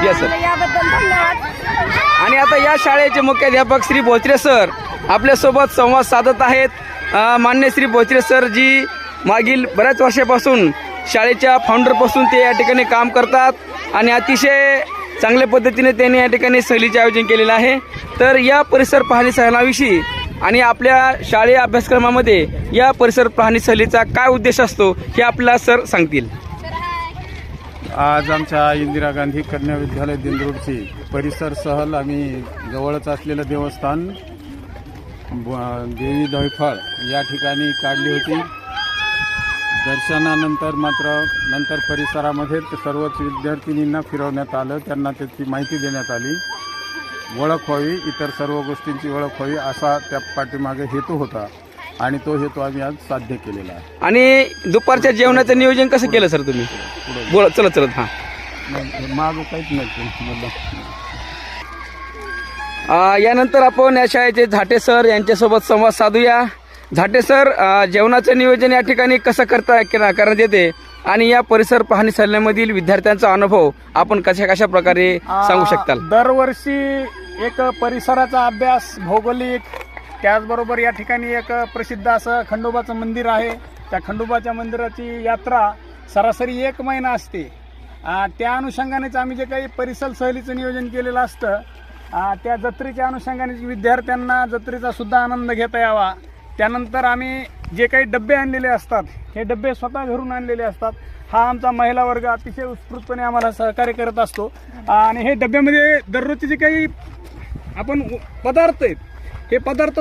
Yes, sir. आणलं. याबद्दल धन्यवाद आणि आता या शाळेचे मुख्याध्यापक श्री बोचरे सर आपल्यासोबत संवाद साधत आहेत अ, मान्य श्री बोचरे सर जी मागील बऱ्याच वर्षापासून शाळेच्या फाउंडरपासून ते या ठिकाणी काम करतात आणि अतिशय चांगल्या पद्धतीने त्यांनी या ठिकाणी सहलीचे आयोजन केलेलं आहे तर या परिसर पाहणी सहलाविषयी आणि आपल्या शाळेय अभ्यासक्रमामध्ये या परिसर पाहणी सहलीचा काय उद्देश असतो हे आपला सर सांगतील. आज आमच्या इंदिरा गांधी कन्या विद्यालय दिंडोरची परिसर सहल आम्ही जवळच असलेलं देवस्थान ब- देवी दैफळ या ठिकाणी काढली होती. दर्शनानंतर मात्र नंतर परिसरामध्ये सर्वच विद्यार्थिनींना फिरवण्यात आलं त्यांना त्याची माहिती देण्यात आली. ओळख व्हावी इतर सर्व गोष्टींची ओळख व्हावी असा त्या पाठीमागे हेतू होता आणि तो हेतू आम्ही आज साध्य केलेला आहे. आणि दुपारच्या जेवणाचं नियोजन कसं केलं सर तुम्ही? बोला चलत चलत हां. मग मागं काहीच नाही यानंतर आपण या शाळेचे झाटे सर यांच्यासोबत संवाद साधूया. झाटे सर जेवणाचं नियोजन या ठिकाणी कसं करता केला- करण्यात येते? आणि या परिसर पाहणी सल्ल्यामधील विद्यार्थ्यांचा अनुभव आपण कशा कशा प्रकारे सांगू शकताल? आ, दरवर्षी एक परिसराचा अभ्यास भौगोलिक त्याचबरोबर या ठिकाणी एक प्रसिद्ध असं खंडोबाचं मंदिर आहे. त्या खंडोबाच्या मंदिराची यात्रा सरासरी एक महिना असते. त्या अनुषंगानेच आम्ही जे काही परिसर सहलीचं नियोजन केलेलं असतं त्या जत्रेच्या अनुषंगाने विद्यार्थ्यांना जत्रेचा सुद्धा आनंद घेता यावा. त्यानंतर आम्ही जे काही डबे आणलेले असतात हे डबे स्वतः घरून आणलेले असतात. हा आमचा महिला वर्ग अतिशय उत्स्फूर्तपणे आम्हाला सहकार्य करत असतो. आणि हे डब्यामध्ये दररोजचे जे काही आपण पदार्थ आहेत हे पदार्थ